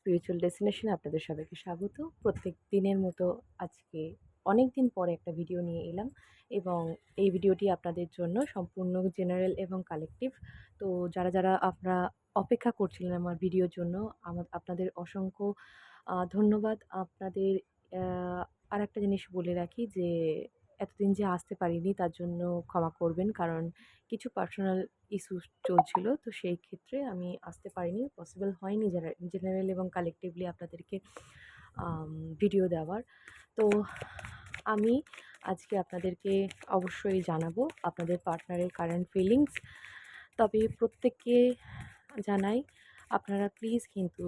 Spiritual ডেস্টিনেশনে আপনাদের সবাইকে স্বাগত। প্রত্যেক দিনের মতো আজকে অনেক দিন পরে একটা ভিডিও নিয়ে এলাম এবং এই ভিডিওটি আপনাদের জন্য সম্পূর্ণ জেনারেল এবং কালেকটিভ তো যারা যারা আপনারা অপেক্ষা করছিলেন আমার ভিডিওর জন্য আমার আপনাদের অসংখ্য ধন্যবাদ। আপনাদের আর একটা জিনিস বলে রাখি যে এতদিন যে আসতে পারিনি তার জন্য ক্ষমা করবেন। কারণ কিছু পার্সোনাল ইস্যু চলছিল, তো সেই ক্ষেত্রে আমি আসতে পারিনি। পসিবল হয়নি জেনারেল এবং কালেকটিভলি আপনাদেরকে ভিডিও দেওয়ার। তো আমি আজকে আপনাদেরকে অবশ্যই জানাব আপনাদের পার্টনারের কারেন্ট ফিলিংস তবে প্রত্যেককে জানাই, আপনারা প্লিজ কিন্তু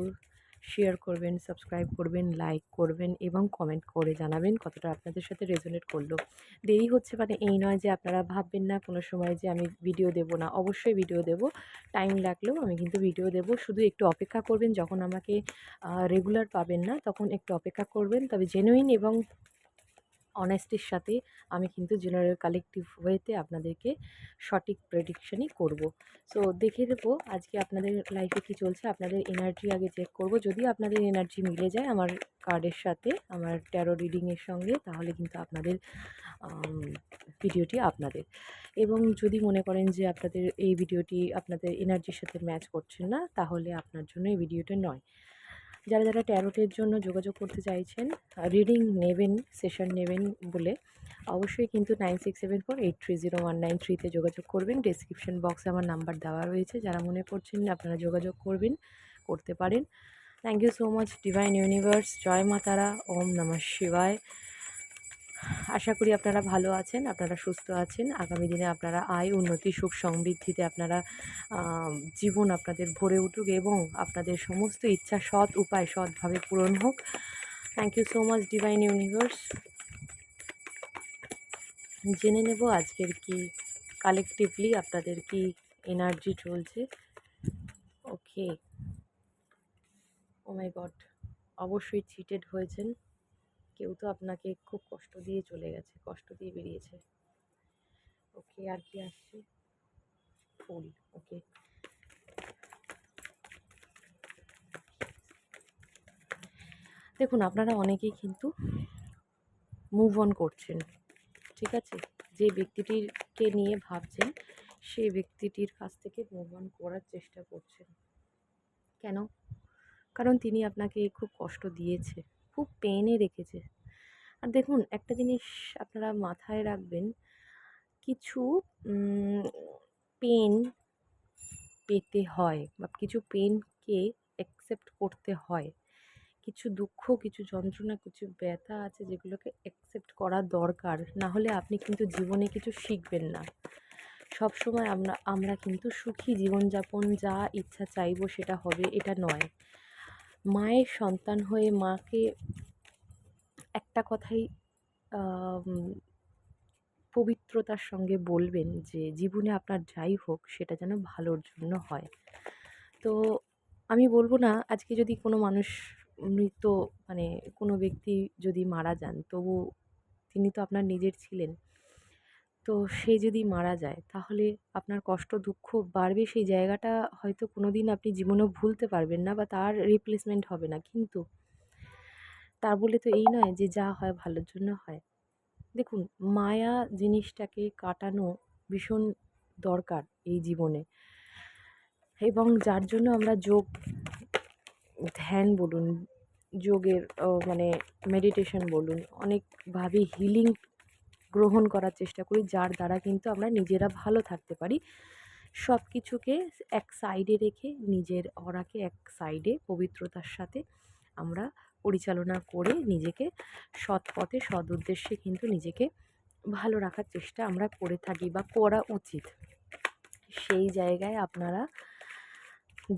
শেয়ার করবেন সাবস্ক্রাইব করবেন লাইক করবেন এবং কমেন্ট করে জানাবেন কতটা আপনাদের সাথে রেজোনেট করল। দেরি হচ্ছে মানে এই নয় যে আপনারা ভাববেন না কোনো সময় যে আমি ভিডিও দেব না। অবশ্যই ভিডিও দেব। টাইম লাগলেও আমি কিন্তু ভিডিও দেব। শুধু একটু অপেক্ষা করবেন যখন আমাকে রেগুলার পাবেন না, তখন একটু অপেক্ষা করবেন। তবে জেনুইন এবং অনেস্টির সাথে আমি কিন্তু জেনারেল কালেকটিভ ওয়েতে আপনাদেরকে সঠিক প্রেডিকশনই করব। সো দেখে দেবো আজকে আপনাদের লাইফে কি চলছে, আপনাদের এনার্জি আগে চেক করব। যদি আপনাদের এনার্জি মিলে যায় আমার কার্ডের সাথে, আমার ট্যারো রিডিংয়ের সঙ্গে, তাহলে কিন্তু আপনাদের ভিডিওটি আপনাদের। এবং যদি মনে করেন যে আপনাদের এই ভিডিওটি আপনাদের এনার্জির সাথে ম্যাচ করছে না, তাহলে আপনার জন্য এই ভিডিওটা নয়। যারা যারা ট্যারোটের জন্য যোগাযোগ করতে চাইছেন রিডিং নেবেন সেশন নেবেন বলে অবশ্যই কিন্তু nine six seven four eight three zero one nine থ্রিতে যোগাযোগ করবেন। ডিসক্রিপশন বক্সে আমার নাম্বার দেওয়া রয়েছে, যারা মনে করছেন আপনারা যোগাযোগ করবেন, করতে পারেন। Thank you so much divine universe জয় মাতারা, ওম নমঃ শিবায়। আশা করি আপনারা ভালো আছেন, আপনারা সুস্থ আছেন। আগামী দিনে আপনারা আয়, উন্নতি, সুখ সমৃদ্ধিতে আপনারা জীবন আপনাদের ভরে উঠুক এবং আপনাদের সমস্ত ইচ্ছা সৎ উপায় সৎভাবে পূরণ হোক। Thank you so much divine universe জেনে নেব আজকের কি কালেকটিভলি আপনাদের কি এনার্জি চলছে। ওকে ও মাই গড অবশ্যই চিটেড হয়েছেন। কেউ তো আপনাকে খুব কষ্ট দিয়ে চলে গেছে, কষ্ট দিয়ে বেরিয়েছে। ওকে, আর কি আসছে? ফুল, ওকে। দেখুন, আপনারা অনেকেই কিন্তু মুভ অন করছেন, ঠিক আছে? যে ব্যক্তিটিকে নিয়ে ভাবছেন, সেই ব্যক্তিটির কাছ থেকে মুভ অন করার চেষ্টা করছেন। কেন? কারণ তিনি আপনাকে খুব কষ্ট দিয়েছে। খুব পেনে রেখেছে। আর দেখুন, একটা জিনিস আপনারা মাথায় রাখবেন, কিছু পেন পেতে হয় বা কিছু পেনকে অ্যাকসেপ্ট করতে হয়। কিছু দুঃখ, কিছু যন্ত্রণা, কিছু ব্যথা আছে যেগুলোকে অ্যাকসেপ্ট করা দরকার। না হলে আপনি কিন্তু জীবনে কিছু শিখবেন না। সব সময় আমরা আমরা কিন্তু সুখী। জীবনযাপন যা ইচ্ছা চাইব সেটা হবে, এটা নয়। মায়ের সন্তান হয়ে মাকে একটা কথাই পবিত্রতার সঙ্গে বলবেন যে, জীবনে আপনার যাই হোক, সেটা যেন ভালোর জন্য হয়। তো আমি বলব না, আজকে যদি কোনো মানুষ মৃত মানে কোনো ব্যক্তি যদি মারা যান, তবু তিনি তো আপনার নিজের ছিলেন। তো সে যদি মারা যায়, তাহলে আপনার কষ্ট, দুঃখ বাড়বে সেই জায়গাটা হয়তো কোনো দিন আপনি জীবনেও ভুলতে পারবেন না বা তার রিপ্লেসমেন্ট হবে না। কিন্তু তা বলে তো এই নয় যে যা হয় ভালোর জন্য হয়। দেখুন, মায়া জিনিসটাকে কাটানো ভীষণ দরকার এই জীবনে। এবং যার জন্য আমরা যোগ, ধ্যান বলুন, যোগের মানে মেডিটেশন বলুন, অনেকভাবে হিলিং গ্রহণ করার চেষ্টা করি, যার দ্বারা কিন্তু আমরা নিজেরা ভালো থাকতে পারি। সব কিছুকে এক সাইডে রেখে নিজের অরাকে এক সাইডে পবিত্রতার সাথে আমরা পরিচালনা করে নিজেকে সৎ পথে, সৎ উদ্দেশ্যে কিন্তু নিজেকে ভালো রাখার চেষ্টা আমরা করে থাকি বা করা উচিত। সেই জায়গায় আপনারা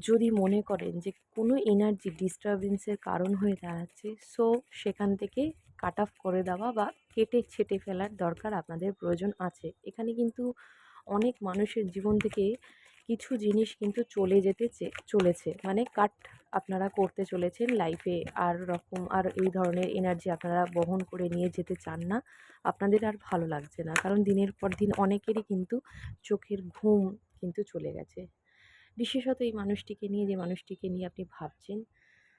যদি মনে করেন যে কোনো এনার্জি ডিস্টারবেন্সের কারণ হয়ে দাঁড়াচ্ছে সো সেখান থেকে কাট অফ করে দেওয়া বা কেটে ছেটে ফেলার দরকার আপনাদের প্রয়োজন আছে। এখানে কিন্তু অনেক মানুষের জীবন থেকে কিছু জিনিস কিন্তু চলে যেতে চলেছে। মানে কাট আপনারা করতে চলেছেন লাইফে আর রকম, আর এই ধরনের এনার্জি আপনারা বহন করে নিয়ে যেতে চান না। আপনাদের আর ভালো লাগছে না। কারণ দিনের পর দিন অনেকেরই কিন্তু চোখের ঘুম কিন্তু চলে গেছে। বিশেষত এই মানুষটিকে নিয়ে, যে মানুষটিকে নিয়ে আপনি ভাবছেন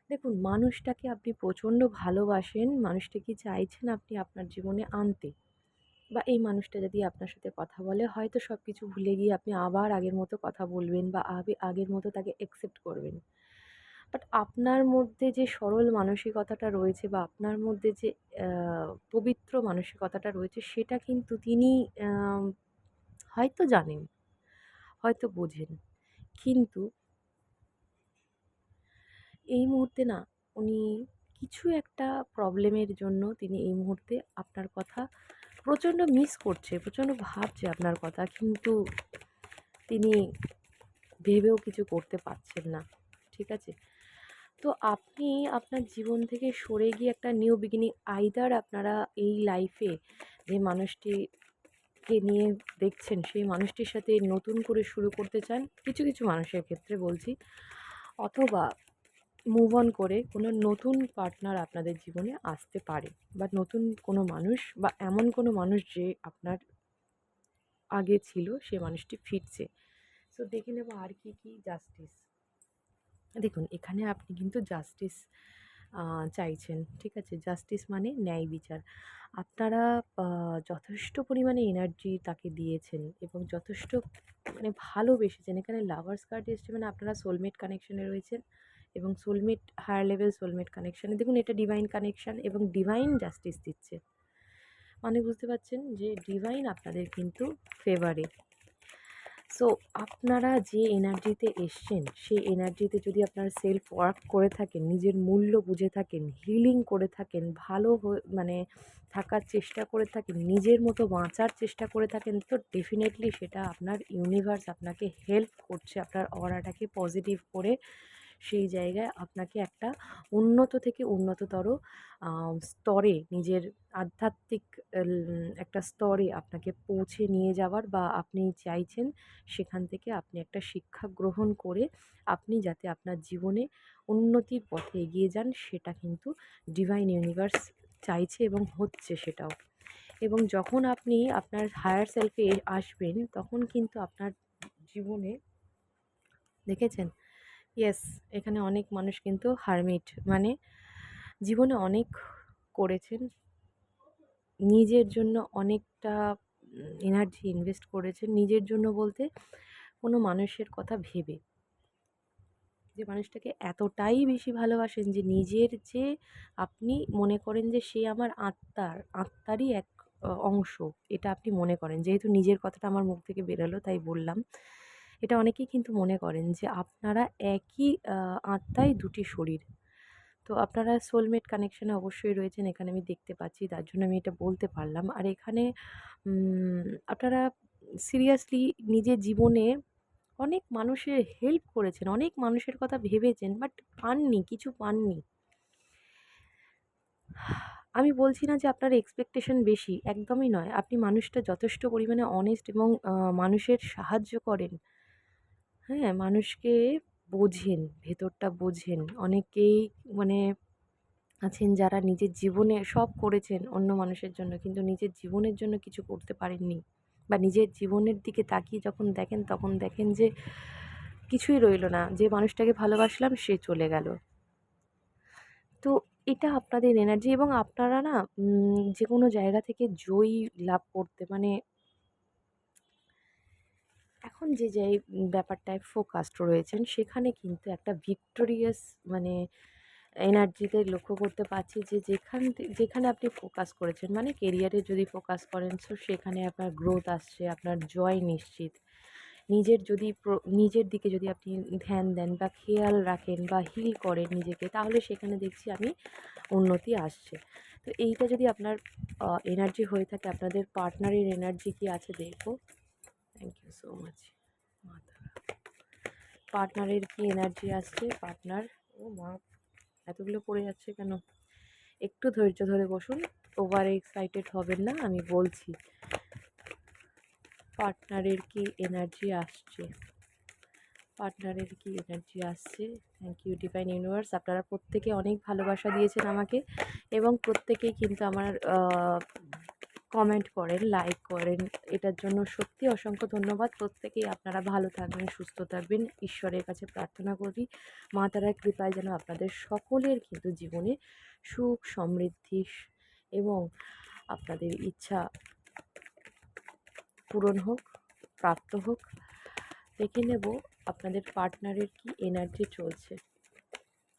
দেখুন মানুষটাকে আপনি প্রচণ্ড ভালোবাসেন, মানুষটাকে চাইছেন আপনি আপনার জীবনে আনতে বা এই মানুষটা যদি আপনার সাথে কথা বলে হয়তো সব কিছু ভুলে গিয়ে আপনি আবার আগের মতো কথা বলবেন বা আগের মতো তাকে অ্যাকসেপ্ট করবেন। বাট আপনার মধ্যে যে সরল মানসিকতাটা রয়েছে বা আপনার মধ্যে যে পবিত্র মানসিকতাটা রয়েছে সেটা কিন্তু তিনি হয়তো জানেন, হয়তো বোঝেন। কিন্তু এই মুহূর্তে না উনি কিছু একটা প্রবলেমের জন্য তিনি এই মুহূর্তে আপনার কথা প্রচণ্ড মিস করছে, প্রচণ্ড ভাবছে আপনার কথা। কিন্তু তিনি ভেবেও কিছু করতে পারছেন না। ঠিক আছে? তো আপনি আপনার জীবন থেকে সরে গিয়ে একটা নিউ বিগিনিং আইদার আপনারা এই লাইফে যে মানুষটিকে নিয়ে দেখছেন সেই মানুষটির সাথে নতুন করে শুরু করতে চান কিছু কিছু মানুষের ক্ষেত্রে বলছি অথবা মুভ অন করে কোনো নতুন পার্টনার আপনাদের জীবনে আসতে পারে বা নতুন কোনো মানুষ বা এমন কোনো মানুষ যে আপনার আগে ছিল, সে মানুষটি ফিরছে। সো দেখে নেব আর কি কি জাস্টিস দেখুন, এখানে আপনি কিন্তু জাস্টিস চাইছেন, ঠিক আছে? জাস্টিস মানে ন্যায় বিচার। আপনারা যথেষ্ট পরিমাণে এনার্জি তাকে দিয়েছেন এবং যথেষ্ট মানে ভালোবেসেছেন। এখানে লাভার্স কার্ড এসছে মানে আপনারা সোলমেট কানেকশনে রয়েছেন। এবং সোলমেট হায়ার লেভেল সোলমেট কানেকশানে দেখুন, এটা ডিভাইন কানেকশান এবং ডিভাইন জাস্টিস দিচ্ছে। মানে বুঝতে পারছেন যে ডিভাইন আপনাদের কিন্তু ফেভারে সো আপনারা যে এনার্জিতে এসছেন, সেই এনার্জিতে যদি আপনারা সেলফ ওয়ার্ক করে থাকেন, নিজের মূল্য বুঝে থাকেন হিলিং করে থাকেন, ভালো মানে থাকার চেষ্টা করে থাকেন, নিজের মতো বাঁচার চেষ্টা করে থাকেন, তো ডেফিনেটলি সেটা আপনার ইউনিভার্স আপনাকে হেল্প করছে, আপনার অরাটাকে পজিটিভ করে সেই জায়গায় আপনাকে একটা উন্নত থেকে উন্নততর স্তরে নিজের আধ্যাত্মিক একটা স্তরে আপনাকে পৌঁছে নিয়ে যাওয়ার বা আপনি চাইছেন সেখান থেকে আপনি একটা শিক্ষা গ্রহণ করে আপনি যাতে আপনার জীবনে উন্নতির পথে এগিয়ে যান সেটা কিন্তু ডিভাইন ইউনিভার্স চাইছে এবং হচ্ছে সেটাও। এবং যখন আপনি আপনার হায়ার সেলফে আসবেন তখন কিন্তু আপনার জীবনে দেখেছেন ইয়েস এখানে অনেক মানুষ কিন্তু হারমিট মানে জীবনে অনেক করেছেন। নিজের জন্য অনেকটা এনার্জি ইনভেস্ট করেছেন। নিজের জন্য বলতে কোনো মানুষের কথা ভেবে। যে মানুষটাকে এতটাই বেশি ভালোবাসেন যে নিজের যে আপনি মনে করেন যে সে আমার আত্মার, আত্মারই এক অংশ, এটা আপনি মনে করেন। যেহেতু নিজের কথাটা আমার মুখ থেকে বেরোলো, তাই বললাম। এটা অনেকেই কিন্তু মনে করেন যে আপনারা একই আত্মায় দুটি শরীর। তো আপনারা সোলমেট কানেকশানে অবশ্যই রয়েছেন, এখানে আমি দেখতে পাচ্ছি, তার জন্য আমি এটা বলতে পারলাম। আর এখানে আপনারা সিরিয়াসলি নিজের জীবনে অনেক মানুষের হেল্প করেছেন, অনেক মানুষের কথা ভেবেছেন বাট পাননি, কিছু পাননি। আমি বলছি না যে আপনার এক্সপেকটেশন বেশি, একদমই নয়। আপনি মানুষটা যথেষ্ট পরিমাণে অনেস্ট এবং মানুষের সাহায্য করেন। হ্যাঁ মানুষকে বোঝেন, ভেতরটা বোঝেন। অনেকেই মানে আছেন যারা নিজের জীবনে সব করেছেন অন্য মানুষের জন্য, কিন্তু নিজের জীবনের জন্য কিছু করতে পারেননি বা নিজের জীবনের দিকে তাকিয়ে যখন দেখেন, তখন দেখেন যে কিছুই রইল না। যে মানুষটাকে ভালোবাসলাম, সে চলে গেল। তো এটা আপনাদের এনার্জি এবং আপনারা না যে কোনো জায়গা থেকে জয়ী লাভ করতে মানে এখন যে যে, ব্যাপারটায় ফোকাসড রয়েছেন, সেখানে কিন্তু একটা ভিক্টোরিয়াস মানে এনার্জিতে লক্ষ্য করতে পারছি যে, যেখান যেখানে আপনি ফোকাস করেছেন মানে কেরিয়ারে যদি ফোকাস করেন সো সেখানে আপনার গ্রোথ আসছে, আপনার জয় নিশ্চিত। নিজের যদি নিজের দিকে যদি আপনি ধ্যান দেন বা খেয়াল রাখেন বা হিল করেন নিজেকে, তাহলে সেখানে দেখছি আমি উন্নতি আসছে। তো এইটা যদি আপনার এনার্জি হয়ে থাকে, আপনাদের পার্টনারের এনার্জি কি আছে দেখব? থ্যাংক ইউ সো মাচ মাথা পার্টনারের কি এনার্জি আসছে? পার্টনার ও মা, এতগুলো পড়ে যাচ্ছে কেন? একটু ধৈর্য ধরে বসুন ওভার এক্সাইটেড হবেন না, আমি বলছি। পার্টনারের কি এনার্জি আসছে? পার্টনারের কি এনার্জি আসছে? থ্যাংক ইউ ডিভাইন ইউনিভার্স আপনারা প্রত্যেকে অনেক ভালোবাসা দিয়েছেন আমাকে এবং প্রত্যেকেই কিন্তু আমার কমেন্ট করেন লাইক করেন। এটার জন্য সত্যি অসংখ্য ধন্যবাদ। প্রত্যেকেই আপনারা ভালো থাকবেন, সুস্থ থাকবেন। ঈশ্বরের কাছে প্রার্থনা করি, মা তারার কৃপায় যেন আপনাদের সকলের কিন্তু জীবনে সুখ, সমৃদ্ধি এবং আপনাদের ইচ্ছা পূরণ হোক, প্রাপ্ত হোক। দেখে নেব আপনাদের পার্টনারের কি এনার্জি চলছে।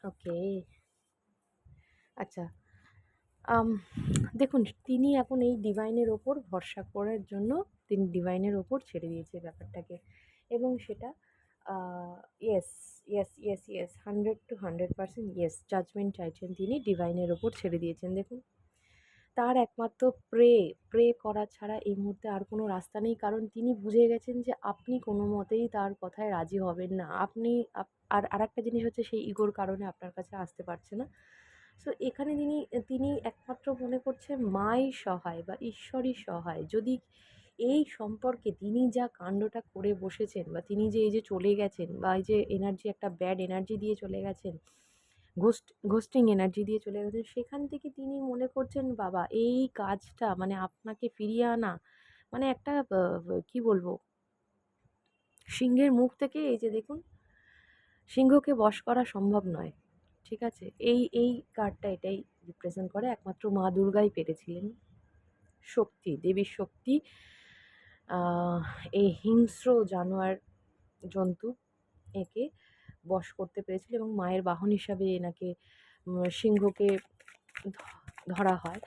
ওকে। আচ্ছা। দেখুন, তিনি এখন এই ডিভাইনের ওপর ভরসা করার জন্য তিনি ডিভাইনের ওপর ছেড়ে দিয়েছে ব্যাপারটাকে। এবং সেটা yes yes yes yes hundred to hundred percent yes judgement চাইছেন তিনি ডিভাইনের ওপর ছেড়ে দিয়েছেন, দেখুন। তার একমাত্র প্রে প্রে করা ছাড়া এই মুহূর্তে আর কোনো রাস্তা নেই, কারণ তিনি বুঝে গেছেন যে আপনি কোনো মতেই তার কথায় রাজি হবেন না। আপনি আর আর একটা জিনিস হচ্ছে সেই ইগোর কারণে আপনার কাছে আসতে পারছে না। সো এখানে তিনি তিনি একমাত্র মনে করছে মাই সহায় বা ঈশ্বরই সহায়। যদি এই সম্পর্কে তিনি যা কাণ্ডটা করে বসেছেন বা তিনি যে এই যে চলে গেছেন বা এই যে এনার্জি একটা ব্যাড এনার্জি দিয়ে চলে গেছেন ঘোস্ট ঘোস্টিং এনার্জি দিয়ে চলে গেছেন, সেখান থেকে তিনি মনে করছেন, বাবা, এই কাজটা মানে আপনাকে ফিরিয়ে আনা মানে একটা কি বলব? সিংহের মুখ থেকে এই যে দেখুন, সিংহকে বশ করা সম্ভব নয়। ঠিক আছে? এই এই কার্ডটা এটাই রিপ্রেজেন্ট করে। একমাত্র মা দুর্গাই পেরেছিলেন। শক্তি, দেবীর শক্তি। এই হিংস্র জানোয়ার জন্তু একে বশ করতে পেরেছিল এবং মায়ের বাহন হিসাবে এনাকে সিংহকে ধরা হয়।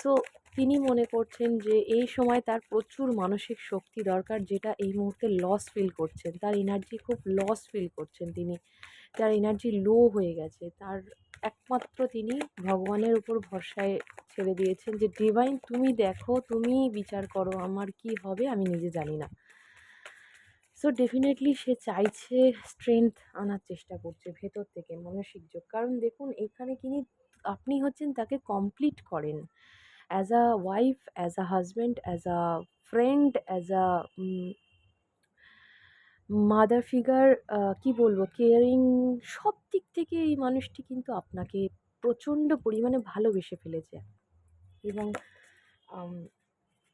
সো তিনি মনে করছেন যে এই সময় তার প্রচুর মানসিক শক্তি দরকার যেটা এই মুহূর্তে লস ফিল করছেন। তার এনার্জি খুব লস ফিল করছেন তিনি। তার এনার্জি লো হয়ে গেছে। তার একমাত্র তিনি ভগবানের উপর ভরসায় ছেড়ে দিয়েছেন যে ডিভাইন তুমি দেখো, তুমি বিচার করো আমার কি হবে আমি নিজে জানি না। সো ডেফিনেটলি সে চাইছে স্ট্রেংথ আনার চেষ্টা করছে ভেতর থেকে, মানসিক যোগ। কারণ দেখুন, এখানে তিনি আপনি হচ্ছেন তাকে কমপ্লিট করেন। As a wife as a husband as a friend as a mother figure কি বলব কেয়ারিং সব দিক থেকে এই মানুষটি কিন্তু আপনাকে প্রচণ্ড পরিমাণে ভালোবেসে ফেলেছে। এবং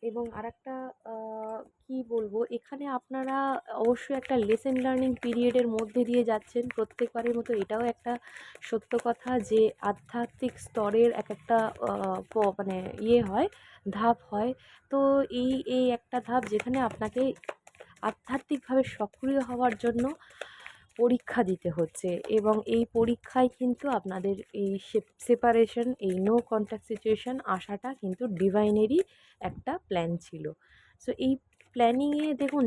এবং আরেকটা আহ, কি বলব এখানে আপনারা অবশ্যই একটা লেসেন লার্নিং পিরিয়ডের মধ্যে দিয়ে যাচ্ছেন। প্রত্যেকবারের মতো এটাও একটা সত্য কথা যে আধ্যাত্মিক স্তরের এক একটা মানে ইয়ে হয় ধাপ হয়। তো এই এই একটা ধাপ যেখানে আপনাকে আধ্যাত্মিকভাবে সক্রিয় হওয়ার জন্য পরীক্ষা দিতে হচ্ছে এবং এই পরীক্ষায় কিন্তু আপনাদের এই সেপারেশন এই নো কন্ট্যাক্ট সিচুয়েশন আসাটা কিন্তু ডিভাইনেরই একটা প্ল্যান ছিল। সো এই প্ল্যানিংয়ে দেখুন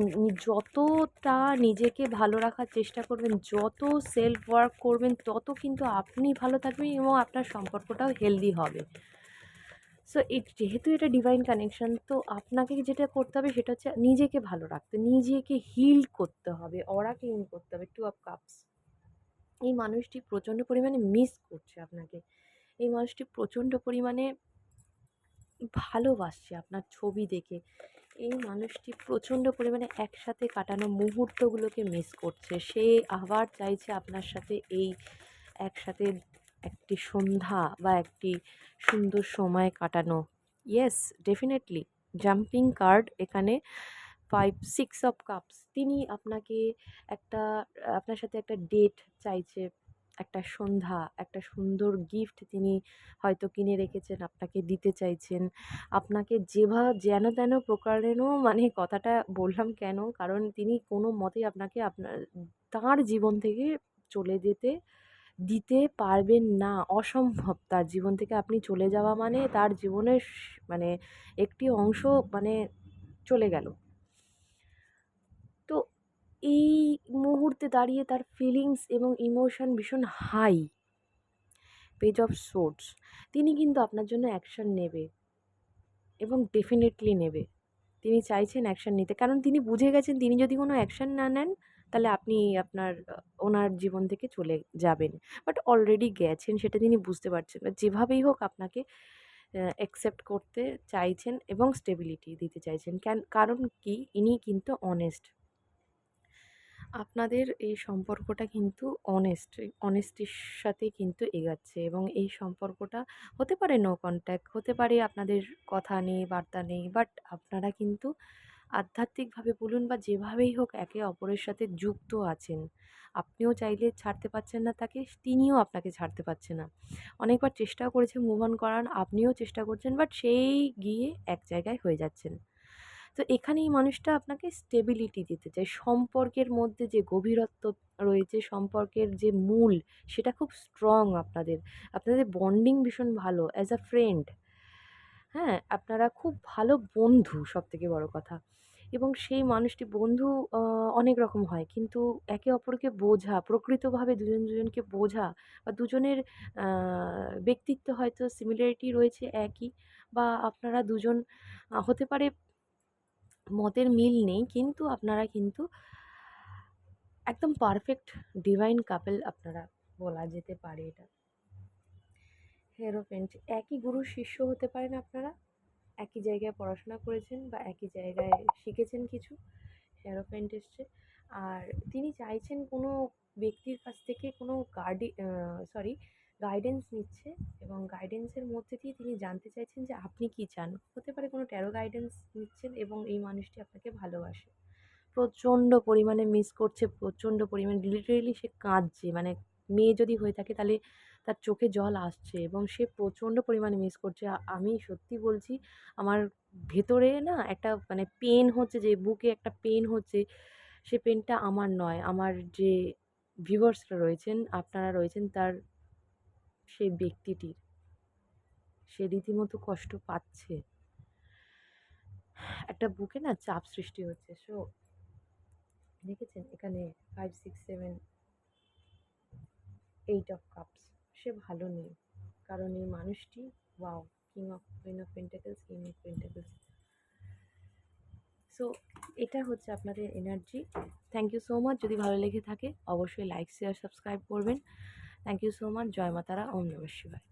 যতটা নিজেকে ভালো রাখার চেষ্টা করবেন, যত সেলফ ওয়ার্ক করবেন, তত কিন্তু আপনি ভালো থাকবেন এবং আপনার সম্পর্কটাও হেলদি হবে। সো যেহেতু এটা ডিভাইন কানেকশন তো আপনাকে যেটা করতে হবে সেটা হচ্ছে নিজেকে ভালো রাখতে, নিজেকে হিল করতে হবে অরা ক্লিন করতে হবে টু অফ কাপস এই মানুষটি প্রচণ্ড পরিমাণে মিস করছে আপনাকে। এই মানুষটি প্রচণ্ড পরিমাণে ভালোবাসছে আপনার ছবি দেখে। এই মানুষটি প্রচণ্ড পরিমাণে একসাথে কাটানো মুহূর্তগুলোকে মিস করছে। সে আবার চাইছে আপনার সাথে এই একসাথে একটি সন্ধ্যা বা একটি সুন্দর সময় কাটানো। ইয়েস ডেফিনেটলি জাম্পিং কার্ড এখানে ফাইভ সিক্স অফ কাপস তিনি আপনাকে একটা, আপনার সাথে একটা ডেট চাইছে, একটা সন্ধ্যা, একটা সুন্দর গিফট তিনি হয়তো কিনে রেখেছেন, আপনাকে দিতে চাইছেন। আপনাকে যেভা, যেন তেন প্রকারেণও মানে কথাটা বললাম কেন? কারণ তিনি কোনো মতেই আপনাকে আপনার, তাঁর জীবন থেকে চলে যেতে দিতে পারবেন না, অসম্ভব। তার জীবন থেকে আপনি চলে যাওয়া মানে তার জীবনের মানে একটি অংশ মানে চলে গেল। তো এই মুহূর্তে দাঁড়িয়ে তার ফিলিংস এবং ইমোশন ভীষণ হাই পেজ অফ সোর্স তিনি কিন্তু আপনার জন্য অ্যাকশন নেবে এবং ডেফিনেটলি নেবে। তিনি চাইছেন অ্যাকশন নিতে। কারণ তিনি বুঝে গেছেন, তিনি যদি কোনো অ্যাকশন না নেন তাহলে আপনি আপনার ওনার জীবন থেকে চলে যাবেন। বাট অলরেডি গেছেন, সেটা তিনি বুঝতে পারছেন না। যেভাবেই হোক আপনাকে অ্যাকসেপ্ট করতে চাইছেন এবং স্টেবিলিটি দিতে চাইছেন। কেন কারণ কি? ইনি কিন্তু অনেস্ট আপনাদের এই সম্পর্কটা কিন্তু অনেস্ট অনেস্টির সাথে কিন্তু এগাচ্ছে এবং এই সম্পর্কটা হতে পারে নো কন্ট্যাক্ট হতে পারে আপনাদের কথা নেই, বার্তা নেই, বাট আপনারা কিন্তু আধ্যাত্মিকভাবে বলুন বা যেভাবেই হোক একে অপরের সাথে যুক্ত আছেন। আপনিও চাইলে ছাড়তে পারছেন না তাকে, তিনিও আপনাকে ছাড়তে পারছে না। অনেকবার চেষ্টাও করেছে মুভ অন করার, আপনিও চেষ্টা করছেন বাট সেই গিয়ে এক জায়গায় হয়ে যাচ্ছেন। তো এখানে এই মানুষটা আপনাকে স্টেবিলিটি দিতে চায়। সম্পর্কের মধ্যে যে গভীরত্ব রয়েছে, সম্পর্কের যে মূল, সেটা খুব স্ট্রং আপনাদের। আপনাদের বন্ডিং ভীষণ ভালো অ্যাজ আ ফ্রেন্ড হ্যাঁ আপনারা খুব ভালো বন্ধু সব থেকে বড় কথা। এবং সেই মানুষটি বন্ধু অনেক রকম হয়। কিন্তু একে অপরকে বোঝা, প্রকৃতভাবে দুজন দুজনকে বোঝা বা দুজনের ব্যক্তিত্ব হয়তো সিমিলারিটি রয়েছে একই বা আপনারা দুজন হতে পারে মতের মিল নেই, কিন্তু আপনারা কিন্তু একদম পারফেক্ট ডিভাইন কাপেল আপনারা বলা যেতে পারে এটা। হেরোফেন্ট একই গুরুর শিষ্য হতে পারেন আপনারা? একই জায়গায় পড়াশোনা করেছেন বা একই জায়গায় শিখেছেন কিছু এসছে আর তিনি চাইছেন কোনো ব্যক্তির কাছ থেকে কোনো গার্ডি সরি গাইডেন্স নিচ্ছে এবং গাইডেন্সের মধ্যে দিয়ে তিনি জানতে চাইছেন যে আপনি কী চান। হতে পারে কোনো ট্যারো গাইডেন্স নিচ্ছেন এবং এই মানুষটি আপনাকে ভালোবাসে। প্রচণ্ড পরিমাণে মিস করছে, প্রচণ্ড পরিমাণে লিটারেলি সে কাঁদছে। মানে মেয়ে যদি হয়ে থাকে তাহলে তার চোখে জল আসছে এবং সে প্রচণ্ড পরিমাণে মিস করছে। আমি সত্যি বলছি, আমার ভেতরে না একটা মানে পেন হচ্ছে, যে বুকে একটা পেন হচ্ছে, সে পেনটা আমার নয়। আমার যে ভিউয়ার্সরা রয়েছেন, আপনারা রয়েছেন, তার সেই ব্যক্তিটির। সে রীতিমতো কষ্ট পাচ্ছে। একটা বুকে না চাপ সৃষ্টি হচ্ছে। সো দেখেছেন? এখানে five six seven eight of cups সে ভালো নেই। কারণ এই মানুষটি, wow king of queen of pentacles king of pentacles so এটা হচ্ছে আপনাদের energy thank you so much যদি ভালো লেগে থাকে, অবশ্যই লাইক শেয়ার সাবস্ক্রাইব করবেন। থ্যাংক ইউ সো মাচ জয় মাতারা। ওম নমঃ শিবায়।